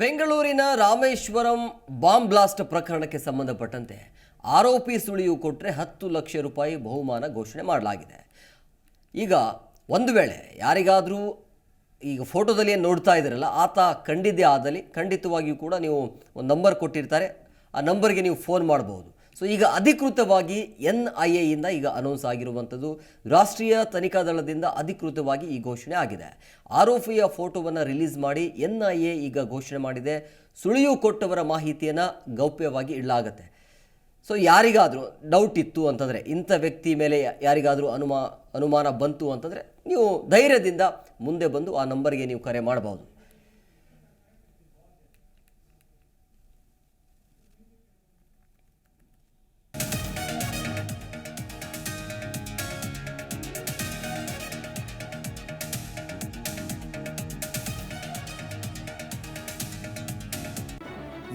ಬೆಂಗಳೂರಿನ Rameswaram bomb blast ಪ್ರಕರಣಕ್ಕೆ ಸಂಬಂಧಪಟ್ಟಂತೆ ಆರೋಪಿ ಸುಳಿವು ಕೊಟ್ಟರೆ ಹತ್ತು ಲಕ್ಷ ರೂಪಾಯಿ ಬಹುಮಾನ ಘೋಷಣೆ ಮಾಡಲಾಗಿದೆ. ಈಗ ಒಂದು ವೇಳೆ ಯಾರಿಗಾದರೂ ಈಗ ಫೋಟೋದಲ್ಲಿ ಏನು ನೋಡ್ತಾ ಇದ್ದೀರಲ್ಲ, ಆತ ಕಂಡಿದ್ದೇ ಆದಲ್ಲಿ ಖಂಡಿತವಾಗಿಯೂ ಕೂಡ ನೀವು ಒಂದು ನಂಬರ್ ಕೊಟ್ಟಿರ್ತಾರೆ. ಆ ನಂಬರ್ಗೆ ನೀವು ಫೋನ್ ಮಾಡಬಹುದು ಸೊ ಈಗ ಅಧಿಕೃತವಾಗಿ ಎನ್ ಐ ಎಯಿಂದ ಈಗ ಅನೌನ್ಸ್ ಆಗಿರುವಂಥದ್ದು ರಾಷ್ಟ್ರೀಯ ತನಿಖಾ ದಳದಿಂದ ಅಧಿಕೃತವಾಗಿ ಈ ಘೋಷಣೆ ಆಗಿದೆ. ಆರೋಪಿಯ ಫೋಟೋವನ್ನು ರಿಲೀಸ್ ಮಾಡಿ ಎನ್ ಐ ಎ ಈಗ ಘೋಷಣೆ ಮಾಡಿದೆ. ಸುಳಿಯು ಕೊಟ್ಟವರ ಮಾಹಿತಿಯನ್ನು ಗೌಪ್ಯವಾಗಿ ಇಡಲಾಗತ್ತೆ. ಸೊ ಯಾರಿಗಾದರೂ ಡೌಟ್ ಇತ್ತು ಅಂತಂದರೆ, ಇಂಥ ವ್ಯಕ್ತಿ ಮೇಲೆ ಯಾರಿಗಾದರೂ ಅನುಮಾ, ಅನುಮಾನ ಬಂತು ಅಂತಂದರೆ, ನೀವು ಧೈರ್ಯದಿಂದ ಮುಂದೆ ಬಂದು ಆ ನಂಬರ್ಗೆ ನೀವು ಕರೆ ಮಾಡಬಹುದು